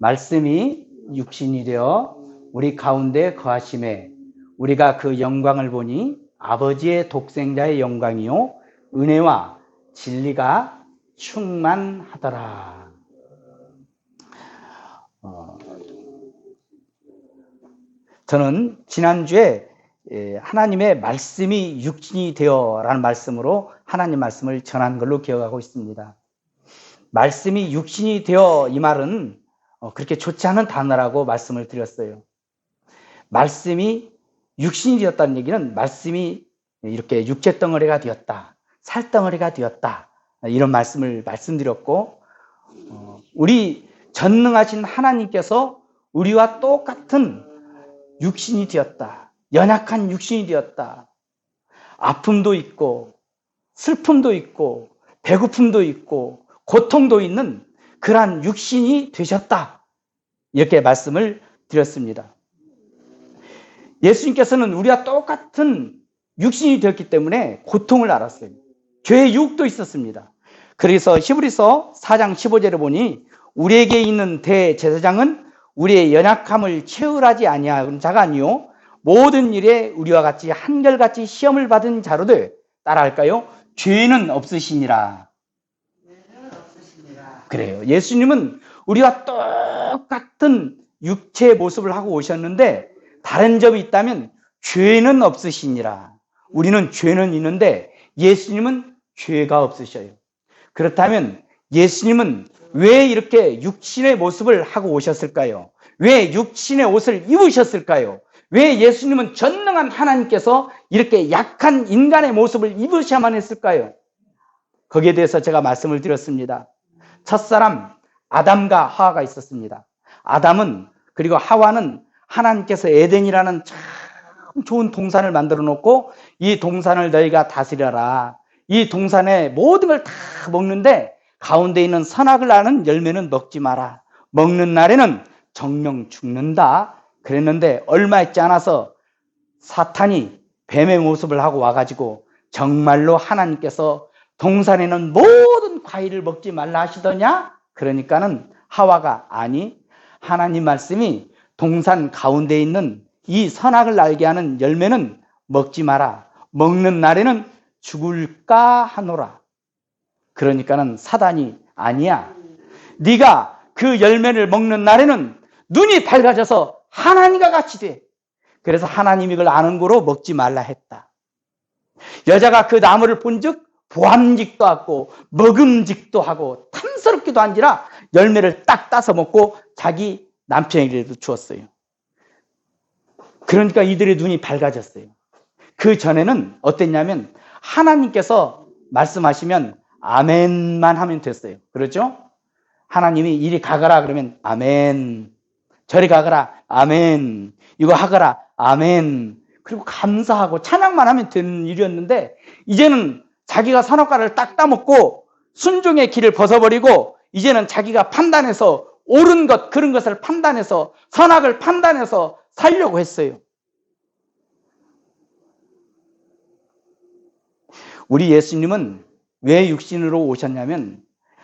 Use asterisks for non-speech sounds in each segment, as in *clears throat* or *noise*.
말씀이 육신이 되어 우리 가운데 거하심에 우리가 그 영광을 보니 아버지의 독생자의 영광이요 은혜와 진리가 충만하더라. 어, 저는 지난주에 예, 하나님의 말씀이 육신이 되어라는 말씀으로 하나님 말씀을 전한 걸로 기억하고 있습니다. 말씀이 육신이 되어 이 말은 어, 그렇게 좋지 않은 단어라고 말씀을 드렸어요. 말씀이 육신이 되었다는 얘기는 말씀이 이렇게 육체 덩어리가 되었다. 살 덩어리가 되었다. 이런 말씀을 말씀드렸고, 어, 우리 전능하신 하나님께서 우리와 똑같은 육신이 되었다. 연약한 육신이 되었다. 아픔도 있고, 슬픔도 있고, 배고픔도 있고, 고통도 있는 그러한 육신이 되셨다. 이렇게 말씀을 드렸습니다. 예수님께서는 우리와 똑같은 육신이 되었기 때문에 고통을 알았어요. 죄의 유혹도 있었습니다. 그래서 히브리서 4장 15절에 보니 우리에게 있는 대제사장은 우리의 연약함을 채울하지 아니한 자가 아니요 모든 일에 우리와 같이 한결같이 시험을 받은 자로들 따라할까요? 죄는 없으시니라. 그래요. 예수님은 우리와 똑같은 육체의 모습을 하고 오셨는데 다른 점이 있다면 죄는 없으시니라. 우리는 죄는 있는데 예수님은 죄가 없으셔요. 그렇다면 예수님은 왜 이렇게 육신의 모습을 하고 오셨을까요? 왜 육신의 옷을 입으셨을까요? 왜 예수님은 전능한 하나님께서 이렇게 약한 인간의 모습을 입으셔야만 했을까요? 거기에 대해서 제가 말씀을 드렸습니다. 첫사람 아담과 하와가 있었습니다. 아담은 그리고 하와는 하나님께서 에덴이라는 참 좋은 동산을 만들어 놓고 이 동산을 너희가 다스려라. 이 동산의 모든 걸 다 먹는데 가운데 있는 선악을 아는 열매는 먹지 마라. 먹는 날에는 정령 죽는다. 그랬는데 얼마 있지 않아서 사탄이 뱀의 모습을 하고 와가지고 정말로 하나님께서 동산에는 모든 과일을 먹지 말라 하시더냐? 그러니까는 하와가 아니 하나님 말씀이 동산 가운데 있는 이 선악을 알게 하는 열매는 먹지 마라. 먹는 날에는 죽을까 하노라. 그러니까는 사단이 아니야. 네가 그 열매를 먹는 날에는 눈이 밝아져서 하나님과 같이 돼. 그래서 하나님이 그걸 아는 거로 먹지 말라 했다. 여자가 그 나무를 본즉 보암직도 하고 먹음직도 하고 탐스럽기도 한지라 열매를 딱 따서 먹고 자기 남편에게도 주었어요. 그러니까 이들의 눈이 밝아졌어요. 그 전에는 어땠냐면 하나님께서 말씀하시면 아멘만 하면 됐어요. 그렇죠? 하나님이 이리 가거라 그러면 아멘. 저리 가거라 아멘. 이거 하거라 아멘. 그리고 감사하고 찬양만 하면 되는 일이었는데 이제는 자기가 선악과를 딱 따먹고 순종의 길을 벗어버리고 이제는 자기가 판단해서 옳은 것 그런 것을 판단해서 선악을 판단해서 살려고 했어요. 우리 예수님은 왜 육신으로 오셨냐면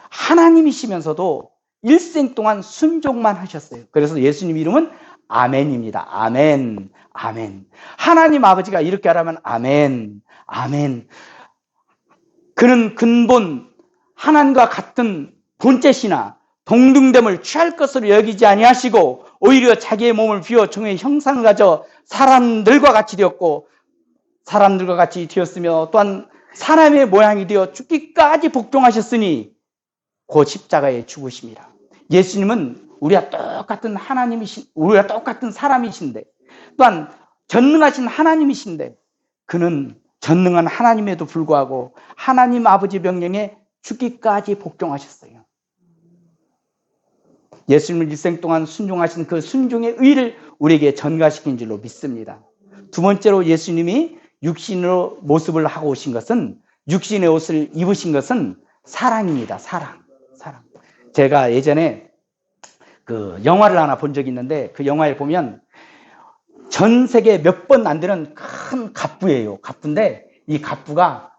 하나님이시면서도 일생 동안 순종만 하셨어요. 그래서 예수님 이름은 아멘입니다. 아멘, 아멘. 하나님 아버지가 이렇게 하라면 아멘, 아멘. 그는 근본 하나님과 같은 본체시나 동등됨을 취할 것으로 여기지 아니하시고 오히려 자기의 몸을 비워 종의 형상을 가져 사람들과 같이 되었고 사람들과 같이 되었으며 또한 사람의 모양이 되어 죽기까지 복종하셨으니 곧 십자가에 죽으십니다. 예수님은 우리와 똑같은 하나님이신 우리와 똑같은 사람이신데 또한 전능하신 하나님이신데 그는 전능한 하나님에도 불구하고 하나님 아버지 명령에 죽기까지 복종하셨어요. 예수님을 일생 동안 순종하신 그 순종의 의를 우리에게 전가시킨 줄로 믿습니다. 두 번째로 예수님이 육신으로 모습을 하고 오신 것은 육신의 옷을 입으신 것은 사랑입니다. 사랑. 사랑. 제가 예전에 그 영화를 하나 본 적이 있는데 그 영화에 보면 전 세계 몇 번 안 되는 큰 갑부예요. 갑부인데 이 갑부가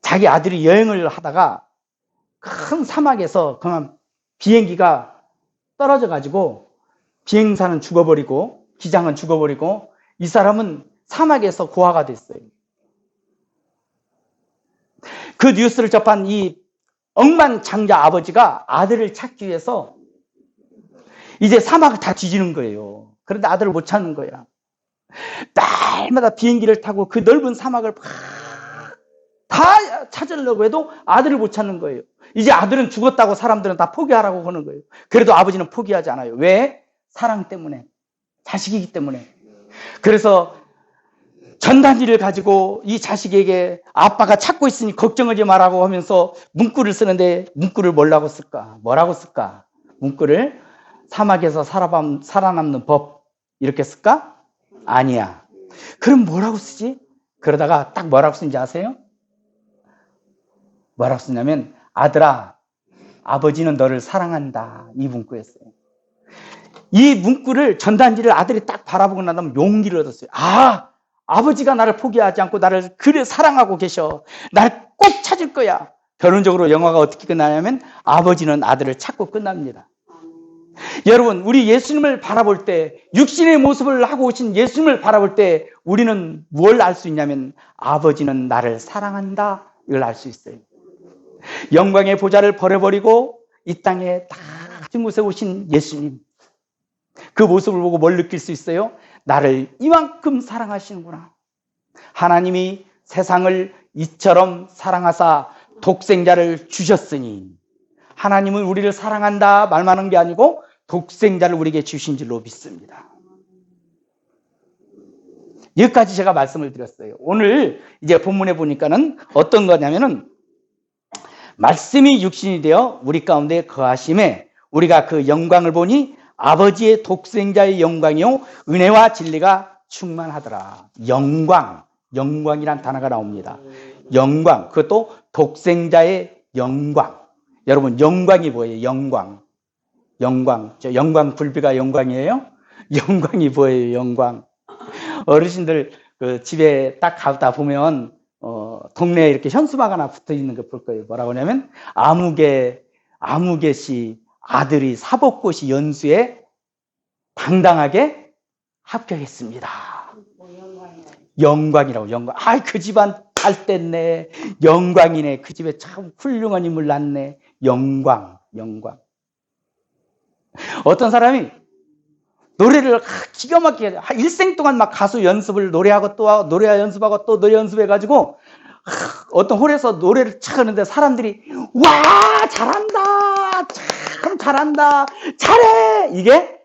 자기 아들이 여행을 하다가 큰 사막에서 그만 비행기가 떨어져 가지고 비행사는 죽어버리고 기장은 죽어버리고 이 사람은 사막에서 고아가 됐어요. 그 뉴스를 접한 이 억만장자 아버지가 아들을 찾기 위해서 이제 사막을 다 뒤지는 거예요. 그런데 아들을 못 찾는 거야. 날마다 비행기를 타고 그 넓은 사막을 다 찾으려고 해도 아들을 못 찾는 거예요. 이제 아들은 죽었다고 사람들은 다 포기하라고 하는 거예요. 그래도 아버지는 포기하지 않아요. 왜? 사랑 때문에. 자식이기 때문에. 그래서 전단지를 가지고 이 자식에게 아빠가 찾고 있으니 걱정하지 말라고 하면서 문구를 쓰는데 문구를 뭐라고 쓸까? 뭐라고 쓸까? 문구를 사막에서 살아남, 살아남는 법 이렇게 쓸까? 아니야. 그럼 뭐라고 쓰지? 그러다가 딱 뭐라고 쓰는지 아세요? 뭐라고 쓰냐면 아들아 아버지는 너를 사랑한다 이 문구였어요. 이 문구를 전단지를 아들이 딱 바라보고 나면 용기를 얻었어요. 아 아버지가 나를 포기하지 않고 나를 그래 사랑하고 계셔. 날 꼭 찾을 거야. 결론적으로 영화가 어떻게 끝나냐면 아버지는 아들을 찾고 끝납니다. 여러분, 우리 예수님을 바라볼 때, 육신의 모습을 하고 오신 예수님을 바라볼 때, 우리는 뭘 알 수 있냐면, 아버지는 나를 사랑한다. 이걸 알 수 있어요. 영광의 보좌를 버려버리고, 이 땅에 다 같은 곳에 오신 예수님. 그 모습을 보고 뭘 느낄 수 있어요? 나를 이만큼 사랑하시는구나. 하나님이 세상을 이처럼 사랑하사 독생자를 주셨으니 하나님은 우리를 사랑한다 말만 한게 아니고 독생자를 우리에게 주신 줄로 믿습니다. 여기까지 제가 말씀을 드렸어요. 오늘 이제 본문에 보니까는 어떤 거냐면은 말씀이 육신이 되어 우리 가운데 거하심에 우리가 그 영광을 보니 아버지의 독생자의 영광이요 은혜와 진리가 충만하더라. 영광, 영광이란 단어가 나옵니다. 영광, 그것도 독생자의 영광. 여러분 영광이 뭐예요? 영광. 영광. 저 영광 굴비가 영광이에요? *laughs* 영광이 뭐예요? 영광. 어르신들 그 집에 딱 가다 보면 어, 동네에 이렇게 현수막 하나 붙어 있는 거 볼 거예요. 뭐라고 하냐면 아무개 아무개 씨 아들이 사법고시 연수에 당당하게 합격했습니다. 영광이라고 영광. 아이 그 집안 잘 됐네. 영광이네. 그 집에 참 훌륭한 인물 낳네. 영광, 영광. 어떤 사람이 노래를 기가 막히게 일생 동안 막 가수 연습을 노래하고 또 노래 연습하고 또 노래 연습해가지고 어떤 홀에서 노래를 착하는데 사람들이 와 잘한다 참 잘한다 잘해! 이게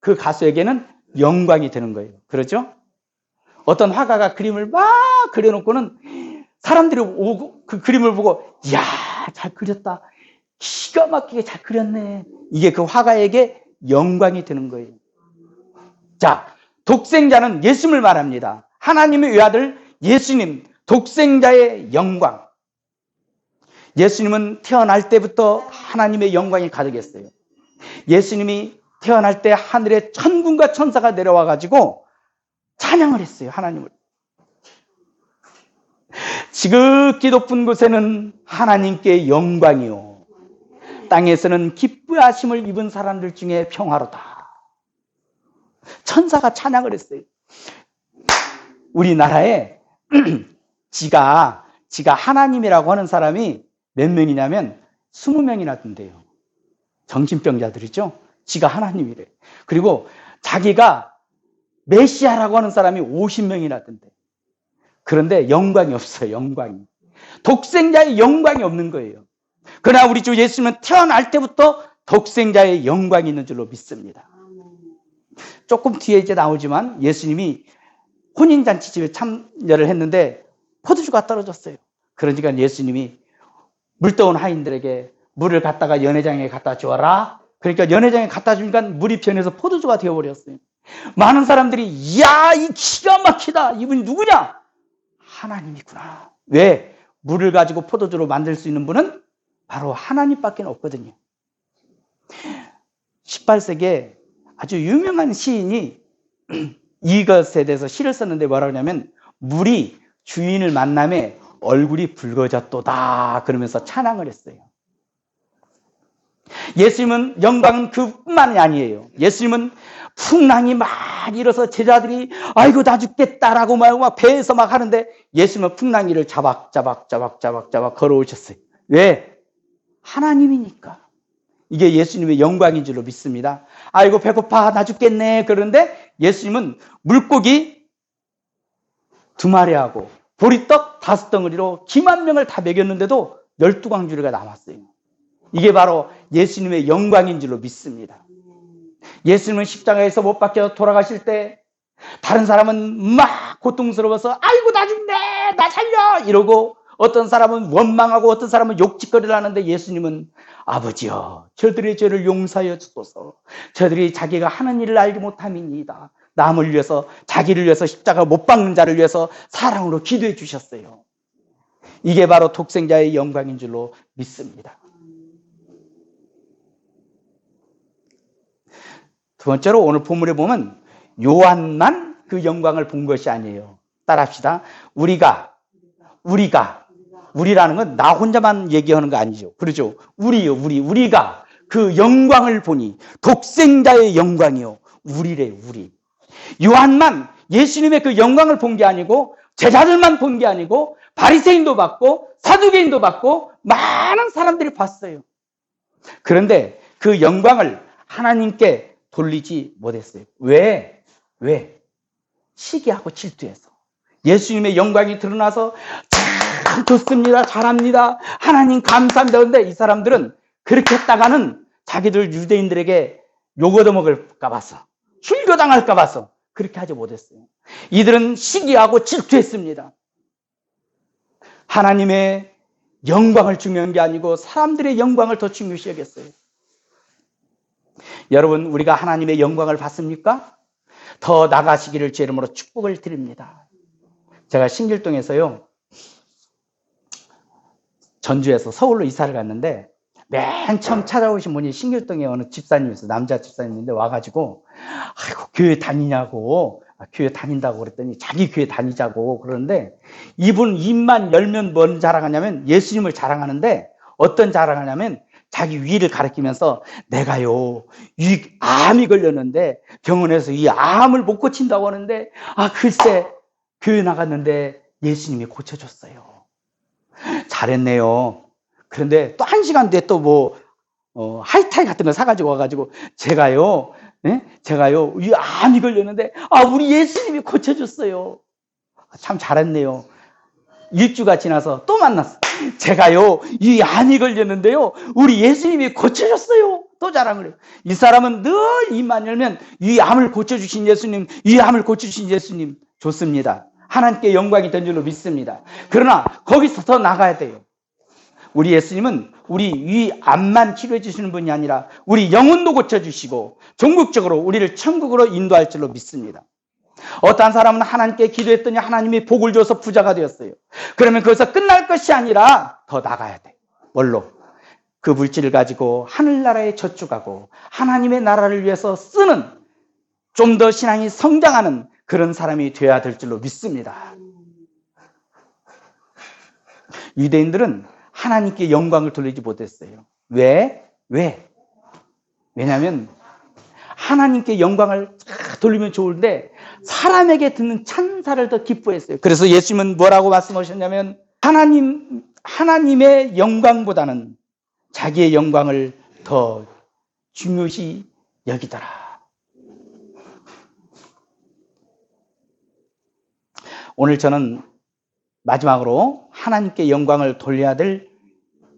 그 가수에게는 영광이 되는 거예요. 그렇죠? 어떤 화가가 그림을 막 그려놓고는 사람들이 오고 그 그림을 보고 이야 잘 그렸다 기가 막히게 잘 그렸네 이게 그 화가에게 영광이 되는 거예요 자 독생자는 예수님을 말합니다 하나님의 외아들 예수님 독생자의 영광. 예수님은 태어날 때부터 하나님의 영광이 가득했어요. 예수님이 태어날 때 하늘에 천군과 천사가 내려와 가지고 찬양을 했어요. 하나님을. 지극히 높은 곳에는 하나님께 영광이요. 땅에서는 기쁘하심을 입은 사람들 중에 평화로다. 천사가 찬양을 했어요. 우리나라에 *clears throat* 지가 지가 하나님이라고 하는 사람이 몇 명이냐면 20명이나 된대요. 정신병자들이죠. 지가 하나님이래. 그리고 자기가 메시아라고 하는 사람이 50명이나 된대. 그런데 영광이 없어요. 영광이. 독생자의 영광이 없는 거예요. 그러나 우리 주 예수님은 태어날 때부터 독생자의 영광이 있는 줄로 믿습니다. 조금 뒤에 이제 나오지만 예수님이 혼인잔치집에 참여를 했는데 포도주가 떨어졌어요. 그러니까 예수님이 물 떠온 하인들에게 물을 갖다가 연회장에 갖다 주어라. 그러니까 연회장에 갖다 주니까 물이 변해서 포도주가 되어버렸어요. 많은 사람들이 이야 이 기가 막히다. 이분이 누구냐? 하나님이구나. 왜? 물을 가지고 포도주로 만들 수 있는 분은 바로 하나님밖에 없거든요. 18세기에 아주 유명한 시인이 *clears throat* 이것에 대해서 시를 썼는데 뭐라고 하냐면 물이 주인을 만남에 얼굴이 붉어졌도다 그러면서 찬양을 했어요. 예수님은 영광은 그뿐만이 아니에요. 예수님은 풍랑이 막 일어서 제자들이 아이고 나 죽겠다라고 막, 막 배에서 막 하는데 예수님은 풍랑이를 자박자박 자박자박 자박 걸어오셨어요. 왜? 하나님이니까. 이게 예수님의 영광인 줄로 믿습니다. 아이고 배고파 나 죽겠네 그런데 예수님은 물고기 두 마리하고 보리떡 다섯 덩어리로 기만 명을 다 먹였는데도 열두 광주리가 남았어요. 이게 바로 예수님의 영광인 줄로 믿습니다. 예수님은 십자가에서 못 박혀 돌아가실 때 다른 사람은 막 고통스러워서 아이고 나 죽네 나 살려 이러고 어떤 사람은 원망하고 어떤 사람은 욕짓거리를 하는데 예수님은 아버지여 저들의 죄를 용서하여 주소서 저들이 자기가 하는 일을 알지 못함이니이다 남을 위해서 자기를 위해서 십자가 못 박는 자를 위해서 사랑으로 기도해 주셨어요 이게 바로 독생자의 영광인 줄로 믿습니다 두 번째로 오늘 본문에 보면 요한만 그 영광을 본 것이 아니에요. 따라합시다. 우리가 우리가 우리라는 건 나 혼자만 얘기하는 거 아니죠. 그러죠. 우리요, 우리 우리가 그 영광을 보니 독생자의 영광이요. 우리래, 우리. 요한만 예수님의 그 영광을 본 게 아니고 제자들만 본 게 아니고 바리새인도 봤고 사두개인도 봤고 많은 사람들이 봤어요. 그런데 그 영광을 하나님께 돌리지 못했어요. 왜? 왜? 시기하고 질투해서. 예수님의 영광이 드러나서 참 좋습니다. 잘합니다. 하나님 감사합니다. 그런데 이 사람들은 그렇게 했다가는 자기들 유대인들에게 욕 얻어먹을까 봐서, 출교당할까 봐서 그렇게 하지 못했어요. 이들은 시기하고 질투했습니다. 하나님의 영광을 중요한 게 아니고 사람들의 영광을 더 중요시 여겼어요. 여러분, 우리가 하나님의 영광을 받습니까? 더 나가시기를 제 이름으로 축복을 드립니다. 제가 신길동에서요, 전주에서 서울로 이사를 갔는데, 맨 처음 찾아오신 분이 신길동에 어느 집사님이었어요. 남자 집사님인데 와가지고, 아이고, 교회 다니냐고, 아, 교회 다닌다고 그랬더니 자기 교회 다니자고 그러는데, 이분 입만 열면 뭔 자랑하냐면 예수님을 자랑하는데, 어떤 자랑하냐면 자기 위를 가리키면서 내가요, 이 암이 걸렸는데 병원에서 이 암을 못 고친다고 하는데 아, 글쎄, 교회 나갔는데 예수님이 고쳐줬어요. 잘했네요. 그런데 또 한 시간 뒤에 또 뭐, 어, 하이타이 같은 거 사가지고 와가지고 제가요, 네? 제가요, 이 암이 걸렸는데 아, 우리 예수님이 고쳐줬어요. 참 잘했네요. 일주가 지나서 또 만났어. 제가요, 이 암이 걸렸는데요, 우리 예수님이 고쳐줬어요. 또 자랑을 해요. 이 사람은 늘 입만 열면 이 암을 고쳐주신 예수님, 이 암을 고쳐주신 예수님, 좋습니다. 하나님께 영광이 된 줄로 믿습니다. 그러나 거기서 더 나가야 돼요. 우리 예수님은 우리 위 암만 치료해 주시는 분이 아니라 우리 영혼도 고쳐 주시고 종국적으로 우리를 천국으로 인도할 줄로 믿습니다. 어떤 사람은 하나님께 기도했더니 하나님이 복을 줘서 부자가 되었어요. 그러면 거기서 끝날 것이 아니라 더 나가야 돼. 뭘로? 그 물질을 가지고 하늘나라에 저축하고 하나님의 나라를 위해서 쓰는 좀 더 신앙이 성장하는 그런 사람이 되어야 될 줄로 믿습니다. 유대인들은 하나님께 영광을 돌리지 못했어요. 왜? 왜? 왜냐하면 하나님께 영광을 돌리면 좋은데 사람에게 듣는 찬사를 더 기뻐했어요. 그래서 예수님은 뭐라고 말씀하셨냐면 하나님 하나님의 영광보다는 자기의 영광을 더 중요시 여기더라. 오늘 저는 마지막으로 하나님께 영광을 돌려야 될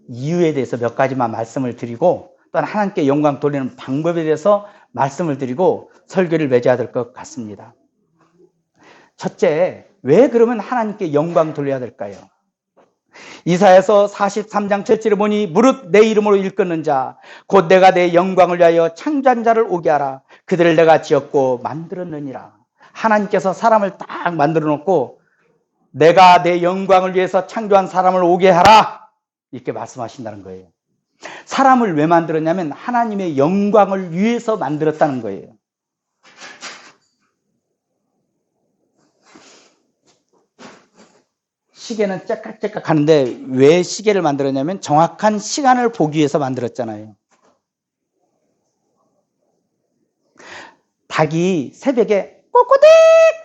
이유에 대해서 몇 가지만 말씀을 드리고 또한 하나님께 영광 돌리는 방법에 대해서 말씀을 드리고 설교를 맺어야 될 것 같습니다. 첫째, 왜 그러면 하나님께 영광 돌려야 될까요? 이사에서 43장 7절에 보니 무릇 내 이름으로 일컫는 자, 곧 내가 내 영광을 위하여 창조한 자를 오게 하라. 그들을 내가 지었고 만들었느니라. 하나님께서 사람을 딱 만들어 놓고 내가 내 영광을 위해서 창조한 사람을 오게 하라. 이렇게 말씀하신다는 거예요. 사람을 왜 만들었냐면 하나님의 영광을 위해서 만들었다는 거예요. 시계는 째깍째깍 하는데 왜 시계를 만들었냐면 정확한 시간을 보기 위해서 만들었잖아요. 닭이 새벽에 꼬꼬댁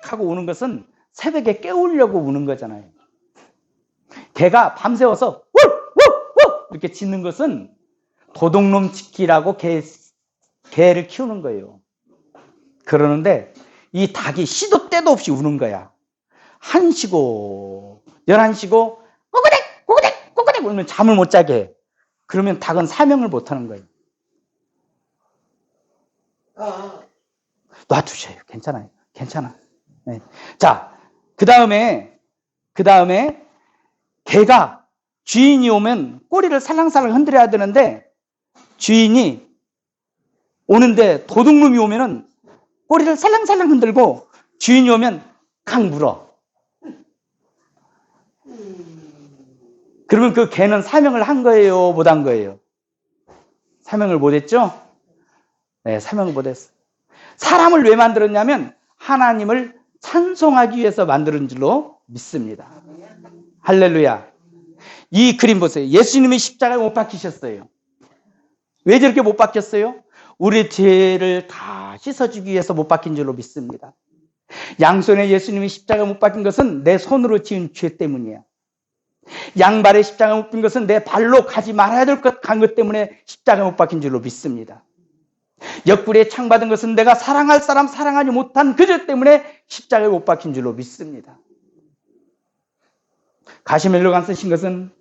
하고 우는 것은 새벽에 깨우려고 우는 거잖아요. 개가 밤새워서 워워워 이렇게 짖는 것은 도둑놈 지키라고 개, 개를 키우는 거예요. 그러는데 이 닭이 시도 때도 없이 우는 거야. 1시고 11시고 꼬꼬댁 꼬꼬댁 꼬꼬댁 울면 잠을 못 자게 해. 그러면 닭은 사명을 못 하는 거예요. 놔두셔요. 괜찮아요. 괜찮아. 네. 자, 그 다음에, 그 다음에, 개가 주인이 오면 꼬리를 살랑살랑 흔들어야 되는데, 주인이 오는데 도둑놈이 오면은 꼬리를 살랑살랑 흔들고, 주인이 오면 강 물어. 그러면 그 개는 사명을 한 거예요? 못 한 거예요? 사명을 못 했죠? 네, 사명을 못 했어. 사람을 왜 만들었냐면 하나님을 찬송하기 위해서 만드는 줄로 믿습니다. 할렐루야. 이 그림 보세요. 예수님이 십자가에 못 박히셨어요. 왜 저렇게 못 박혔어요? 우리 죄를 다 씻어주기 위해서 못 박힌 줄로 믿습니다. 양손에 예수님이 십자가 못 박힌 것은 내 손으로 지은 죄 때문이야. 양발에 십자가 못 박힌 것은 내 발로 가지 말아야 될 것 간 것 때문에 십자가 못 박힌 줄로 믿습니다. 옆구리에 창 받은 것은 내가 사랑할 사람 사랑하지 못한 그 죄 때문에 십자가에 못 박힌 줄로 믿습니다. 가시멜로관 쓰신 것은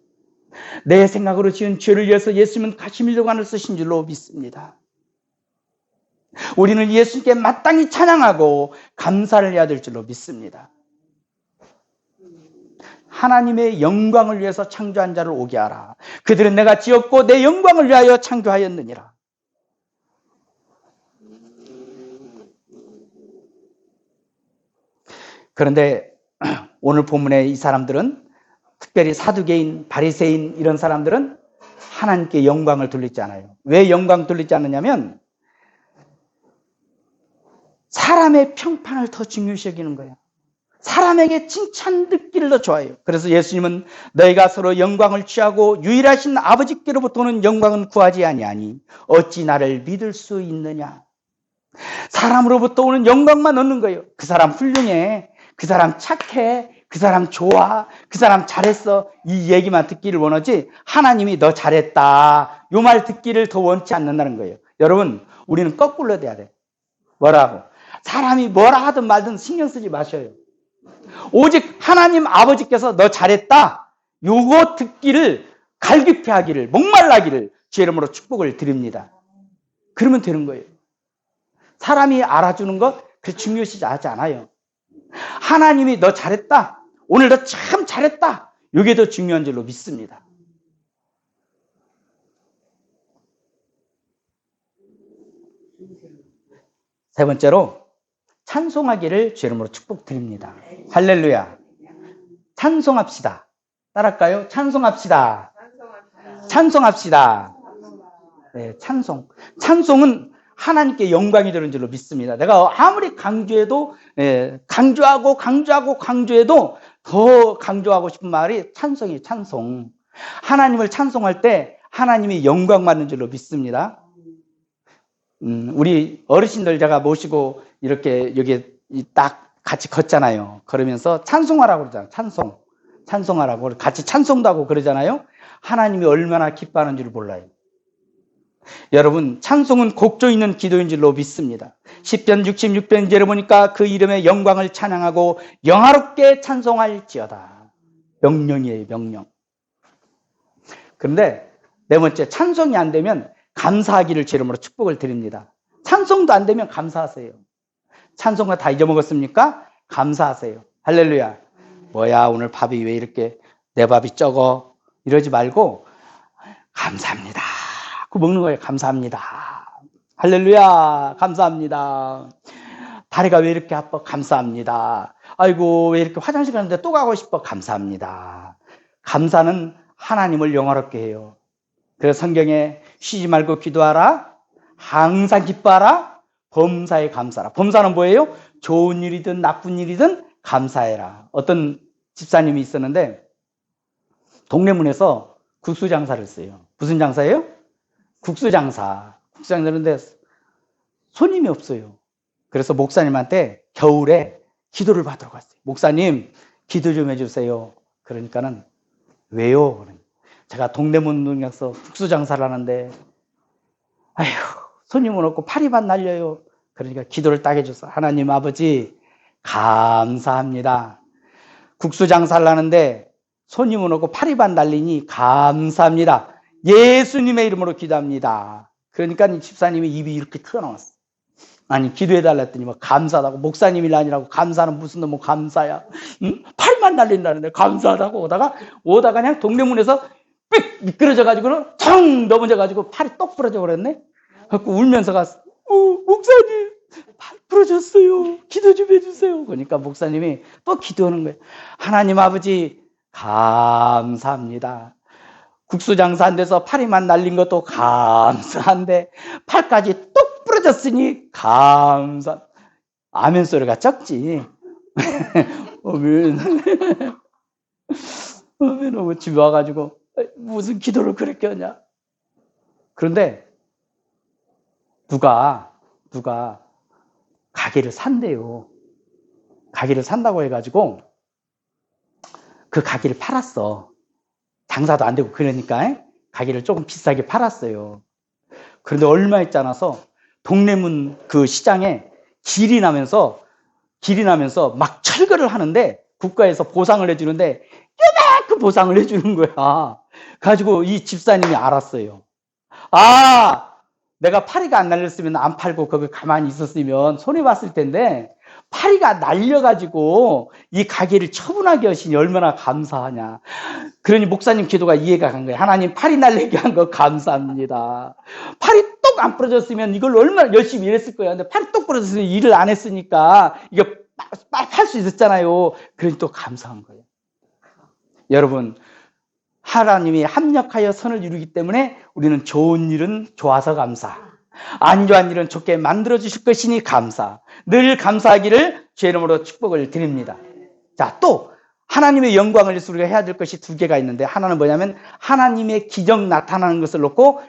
내 생각으로 지은 죄를 위해서 예수님은 가시멜로관을 쓰신 줄로 믿습니다. 우리는 예수님께 마땅히 찬양하고 감사를 해야 될 줄로 믿습니다. 하나님의 영광을 위해서 창조한 자를 오게 하라. 그들은 내가 지었고 내 영광을 위하여 창조하였느니라. 그런데 *clears throat* 오늘 본문의 이 사람들은 특별히 사두개인, 바리새인 이런 사람들은 하나님께 영광을 돌리지 않아요. 왜 영광 돌리지 않느냐면 사람의 평판을 더 중요시 여기는 거예요. 사람에게 칭찬 듣기를 더 좋아해요. 그래서 예수님은 너희가 서로 영광을 취하고 유일하신 아버지께로부터는 영광은 구하지 아니하니 어찌 나를 믿을 수 있느냐? 사람으로부터 오는 영광만 얻는 거예요. 그 사람 훌륭해. 그 사람 착해. 그 사람 좋아. 그 사람 잘했어. 이 얘기만 듣기를 원하지 하나님이 너 잘했다. 요 말 듣기를 더 원치 않는다는 거예요. 여러분, 우리는 거꾸로 돼야 돼. 뭐라고? 사람이 뭐라 하든 말든 신경 쓰지 마셔요. 오직 하나님 아버지께서 너 잘했다. 요거 듣기를 갈급해 하기를, 목말라기를 주 이름으로 축복을 드립니다. 그러면 되는 거예요. 사람이 알아주는 것, 그 중요시 하지 않아요. 하나님이 너 잘했다. 오늘 너 참 잘했다. 이게 더 중요한 줄로 믿습니다. 세 번째로 찬송하기를 주 이름으로 축복드립니다. 할렐루야. 찬송합시다. 따라할까요? 찬송합시다. 찬송합시다. 네, 찬송. 찬송은 하나님께 영광이 되는 줄로 믿습니다. 내가 아무리 강조해도 예, 강조하고 강조하고 강조해도 더 강조하고 싶은 말이 찬송이 찬송. 하나님을 찬송할 때 하나님이 영광 받는 줄로 믿습니다. 음, 우리 어르신들 제가 모시고 이렇게 여기 딱 같이 걷잖아요. 그러면서 찬송하라고 그러잖아요. 찬송. 찬송하라고. 같이 찬송도 하고 그러잖아요. 하나님이 얼마나 기뻐하는 줄 몰라요. 여러분, 찬송은 곡조 있는 기도인 줄로 믿습니다. 10편 66편 이제 보니까 그 이름의 영광을 찬양하고 영화롭게 찬송할지어다. 명령이에요, 명령. 그런데 네 번째, 찬송이 안 되면 감사하기를 제 이름으로 축복을 드립니다. 찬송도 안 되면 감사하세요. 찬송가 다 잊어먹었습니까? 감사하세요. 할렐루야. 뭐야, 오늘 밥이 왜 이렇게 내 밥이 적어? 이러지 말고 감사합니다. 그 먹는 거예요. 감사합니다. 할렐루야. 감사합니다. 다리가 왜 이렇게 아파? 감사합니다. 아이고, 왜 이렇게 화장실 가는데 또 가고 싶어? 감사합니다. 감사는 하나님을 영화롭게 해요. 그래서 성경에 쉬지 말고 기도하라. 항상 기뻐하라. 범사에 감사라. 범사는 뭐예요? 좋은 일이든 나쁜 일이든 감사해라. 어떤 집사님이 있었는데 동네문에서 국수 장사를 했어요. 무슨 장사예요? 국수 장사. 국수 장사인데 손님이 없어요. 그래서 목사님한테 겨울에 기도를 받으러 갔어요. 목사님, 기도 좀 해주세요. 그러니까는, 왜요? 제가 동대문 농약서 국수 장사를 하는데, 아휴, 손님은 없고 파리만 날려요. 그러니까 기도를 딱 해줘서, 하나님 아버지, 감사합니다. 국수 장사를 하는데, 손님은 없고 파리반 날리니 감사합니다. 예수님의 이름으로 기도합니다. 그러니까 이 집사님이 입이 이렇게 튀어나왔어. 아니 기도해 달라 했더니 뭐 감사하다고 목사님이 아니라고 감사는 무슨 놈뭐 감사야. 응? 팔만 날린다는데 감사하다고 오다가 오다가 그냥 동대문에서 삑 미끄러져 가지고는 텅 넘어져 가지고 팔이 똑 부러져 버렸네. 갖고 울면서 갔어. 어, 목사님 팔 부러졌어요. 기도 좀 해주세요. 그러니까 목사님이 또 기도하는 거예요. 하나님 아버지 감사합니다. 국수 장사 안 돼서 팔이만 날린 것도 감사한데 팔까지 똑 부러졌으니 감사. 아멘 소리가 적지. 아멘. 아멘 하고 집에 와가지고 무슨 기도를 그렇게 하냐. 그런데 누가 누가 가게를 산대요. 가게를 산다고 해가지고 그 가게를 팔았어. 장사도 안 되고 그러니까 가게를 조금 비싸게 팔았어요. 그런데 얼마 있지 않아서 동래문 그 시장에 길이 나면서 길이 나면서 막 철거를 하는데 국가에서 보상을 해주는데 요만큼 보상을 해주는 거야. 가지고 이 집사님이 알았어요. 아, 내가 파리가 안 날렸으면 안 팔고 거기 가만히 있었으면 손해 봤을 텐데 파리가 날려가지고 이 가게를 처분하게 하시니 얼마나 감사하냐. 그러니 목사님 기도가 이해가 간 거예요. 하나님 팔이 날리게 한 거 감사합니다. 팔이 똑안 부러졌으면 이걸 얼마나 열심히 일했을 거야. 근데 팔이 똑 부러졌으면 일을 안 했으니까 이거 팔수 있었잖아요. 그러니 또 감사한 거예요. 여러분, 하나님이 합력하여 선을 이루기 때문에 우리는 좋은 일은 좋아서 감사. 안 좋은 일은 좋게 만들어 주실 것이니 감사. 늘 감사하기를 주 이름으로 축복을 드립니다. 자, 또 하나님의 영광을 위해서 우리가 해야 될 것이 두 개가 있는데 하나는 뭐냐면 하나님의 기적 나타나는 것을 놓고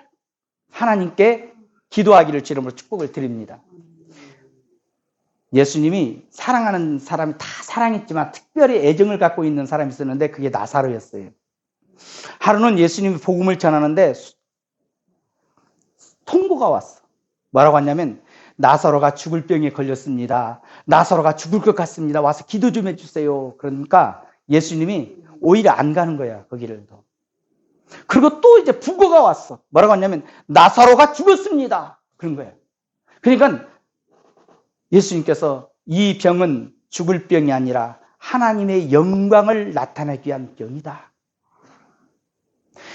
하나님께 기도하기를 주 이름으로 축복을 드립니다. 예수님이 사랑하는 사람이 다 사랑했지만 특별히 애정을 갖고 있는 사람이 있었는데 그게 나사로였어요. 하루는 예수님이 복음을 전하는데 통보가 왔어. 뭐라고 했냐면 나사로가 죽을 병에 걸렸습니다. 나사로가 죽을 것 같습니다. 와서 기도 좀 해주세요. 그러니까 예수님이 오히려 안 가는 거야 거기를 더. 그리고 또 이제 부고가 왔어. 뭐라고 했냐면 나사로가 죽었습니다. 그런 거예요. 그러니까 예수님께서 이 병은 죽을 병이 아니라 하나님의 영광을 나타내기 위한 병이다.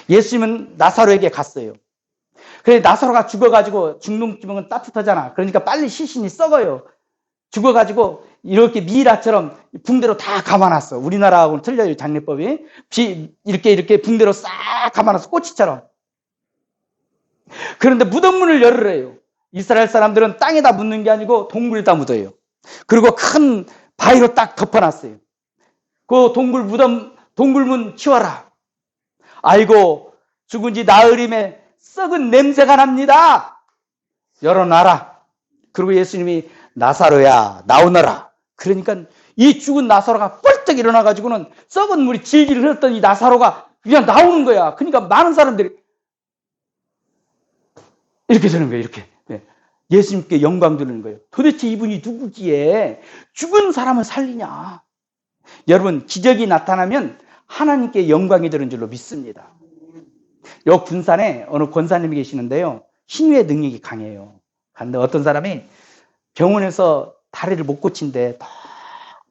예수님은 나사로에게 갔어요. 그래 나사로가 죽어가지고 죽는 주먹은 따뜻하잖아. 그러니까 빨리 시신이 썩어요. 죽어가지고 이렇게 미라처럼 붕대로 다 감아놨어. 우리나라하고는 틀려요 장례법이. 비 이렇게 이렇게 붕대로 싹 감아놨어 꼬치처럼. 그런데 무덤문을 열으래요. 이스라엘 사람들은 땅에다 묻는 게 아니고 동굴에다 묻어요. 그리고 큰 바위로 딱 덮어놨어요. 그 동굴 무덤 동굴문 치워라. 아이고 죽은 지 나흘임에 썩은 냄새가 납니다. 열어놔라. 그리고 예수님이 나사로야 나오너라. 그러니까 이 죽은 나사로가 뻘떡 일어나가지고는 썩은 물이 질질 흘렀던 이 나사로가 그냥 나오는 거야. 그러니까 많은 사람들이 이렇게 되는 거예요. 이렇게. 네. 예수님께 영광 드리는 거예요. 도대체 이분이 누구기에 죽은 사람을 살리냐. 여러분 기적이 나타나면 하나님께 영광이 되는 줄로 믿습니다. 요 군산에 어느 권사님이 계시는데요. 신유의 능력이 강해요. 근데 어떤 사람이 병원에서 다리를 못 고친대.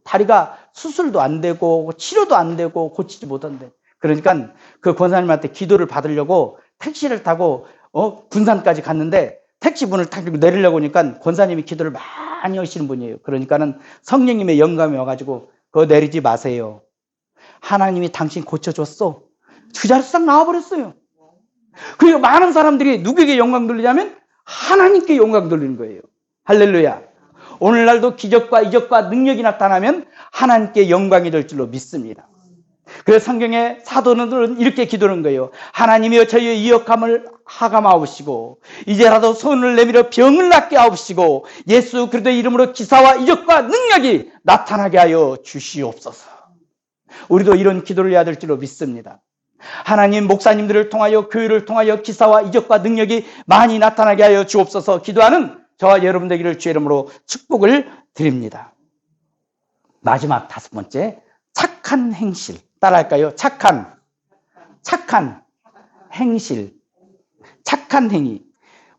다리가 수술도 안 되고 치료도 안 되고 고치지 못한대. 그러니까 그 권사님한테 기도를 받으려고 택시를 타고 어, 군산까지 갔는데 택시 문을 탁 내리려고 하니까 권사님이 기도를 많이 하시는 분이에요. 그러니까는 성령님의 영감이 와가지고 그거 내리지 마세요. 하나님이 당신 고쳐줬어. 그 자리에서 싹 나와버렸어요. 그리고 많은 사람들이 누구에게 영광 돌리냐면 하나님께 영광 돌리는 거예요. 할렐루야. 오늘날도 기적과 이적과 능력이 나타나면 하나님께 영광이 될 줄로 믿습니다. 그래서 성경에 사도들은 이렇게 기도하는 거예요. 하나님이여 저희의 이역함을 하감하옵시고 이제라도 손을 내밀어 병을 낫게 하옵시고 예수 그리스도의 이름으로 기사와 이적과 능력이 나타나게 하여 주시옵소서. 우리도 이런 기도를 해야 될 줄로 믿습니다. 하나님 목사님들을 통하여 교회를 통하여 기사와 이적과 능력이 많이 나타나게 하여 주옵소서 기도하는 저와 여러분 되기를 주의 이름으로 축복을 드립니다. 마지막 다섯 번째 착한 행실. 따라할까요? 착한. 착한 행실. 착한 행위.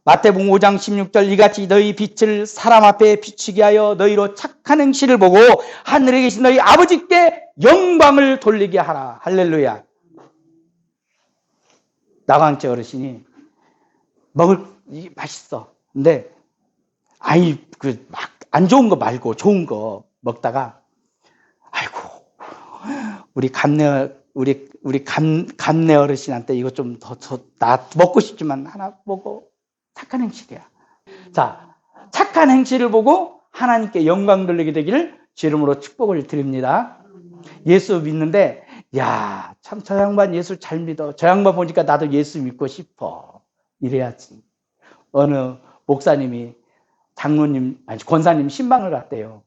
마태복음 5장 16절 이같이 너희 빛을 사람 앞에 비추게 하여 너희로 착한 행실을 보고 하늘에 계신 너희 아버지께 영광을 돌리게 하라. 할렐루야 나광채 어르신이 먹을 이 맛있어 근데 아이 그 막 안 좋은 거 말고 좋은 거 먹다가 아이고 우리 감내 우리 우리 감 감내 어르신한테 이거 좀 더 더나 먹고 싶지만 하나 먹어 착한 행실이야. 자 착한 행실을 보고 하나님께 영광 돌리게 되기를 주 이름으로 축복을 드립니다. 예수 믿는데 야 참 저 양반 예수 잘 믿어. 저 양반 보니까 나도 예수 믿고 싶어. 이래야지. 어느 목사님이 장로님 아니 권사님 신방을 갔대요.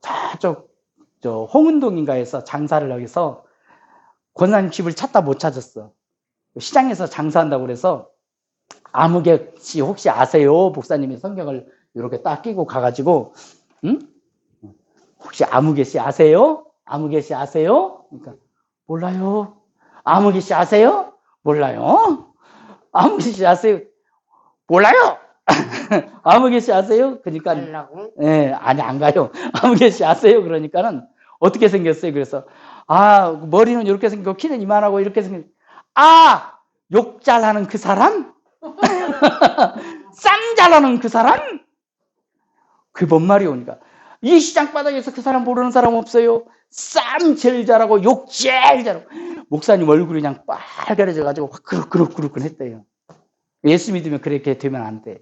저쪽 저 홍은동인가에서 장사를 하기서 권사님 집을 찾다 못 찾았어. 시장에서 장사한다고 그래서 아무개 씨 혹시 아세요? 목사님이 성경을 이렇게 딱 끼고 가가지고 응? 혹시 아무개 씨 아세요? 아무개 씨 아세요? 그러니까 몰라요. 아무개 씨 아세요? 몰라요. 아무개 씨 아세요? 몰라요. 아무개 씨 아세요? 그러니까 예, 아니, 안 가요. 아무개 씨 아세요? 그러니까는 어떻게 생겼어요? 그래서, 아, 머리는 이렇게 생겼고, 키는 이만하고 이렇게 생겼, 아! 욕 잘하는 그 사람? *laughs* 쌈 잘하는 그 사람? 그 뭔 말이 오니까. 이 시장 바닥에서 그 사람 모르는 사람 없어요. 쌈 제일 잘하고 욕 제일 잘하고. 목사님 얼굴이 그냥 빨개져가지고 그럭그럭그럭 했대요. 예수 믿으면 그렇게 되면 안 돼.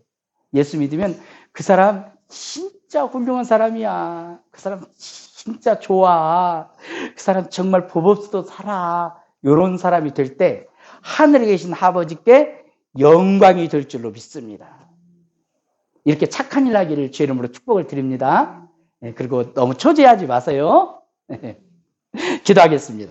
예수 믿으면 그 사람 진짜 훌륭한 사람이야. 그 사람 진짜 좋아. 그 사람 정말 법 없어도 살아. 요런 사람이 될 때 하늘에 계신 아버지께 영광이 될 줄로 믿습니다. 이렇게 착한 일 하기를 주의 이름으로 축복을 드립니다. 예, 그리고 너무 초조해하지 마세요. *laughs* 기도하겠습니다.